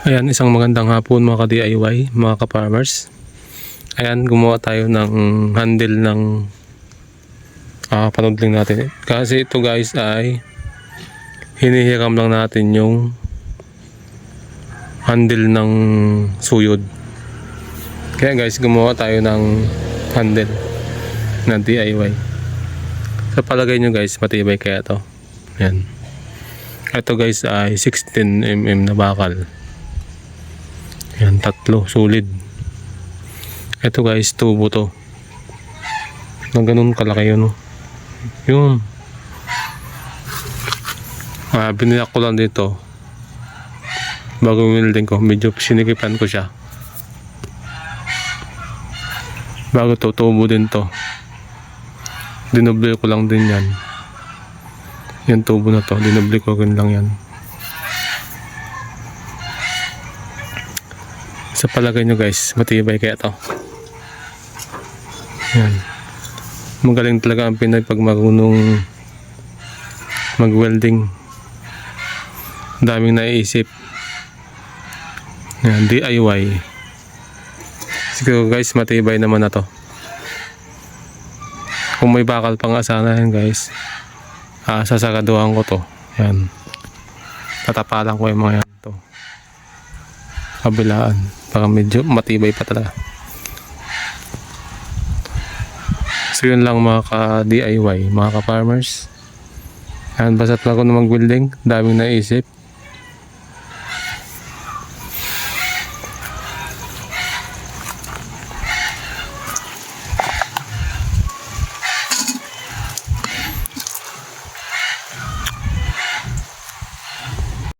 Ayan, isang magandang hapon mga ka-DIY, mga ka-farmers. Ayan, gumawa tayo ng handle ng ah panudling natin. Kasi ito guys ay hinihiram lang natin yung handle ng suyod. Kaya guys, gumawa tayo ng handle na DIY. Sa palagay nyo guys, matibay kaya to. Ayan. Ito guys ay 16mm na bakal. Yan, tatlo, solid. Ito guys, tubo to. Na ganun kalaki yun. oh. Yun. Ah, binilak ko lang dito. Bago welding ko, medyo sinikipan ko siya. Bago to, tubo din to. Dinoble ko lang din yan. Yan tubo na to, dinoble ko rin lang yan. Sa palagay nyo guys, matibay kaya to. Yan. Magaling talaga ang Pinay pag marunong mag-welding. Daming naiisip. Yan, DIY. Siguro guys, matibay naman na to. Kung may bakal pang asana yan guys, ah, sasagaduhan ko to. Yan. Tatapalan ko yung mga yan to kabilaan. Para medyo matibay pa talaga. So yun lang mga ka-DIY mga ka-farmers. Yan basta't ako na mag-building daming naisip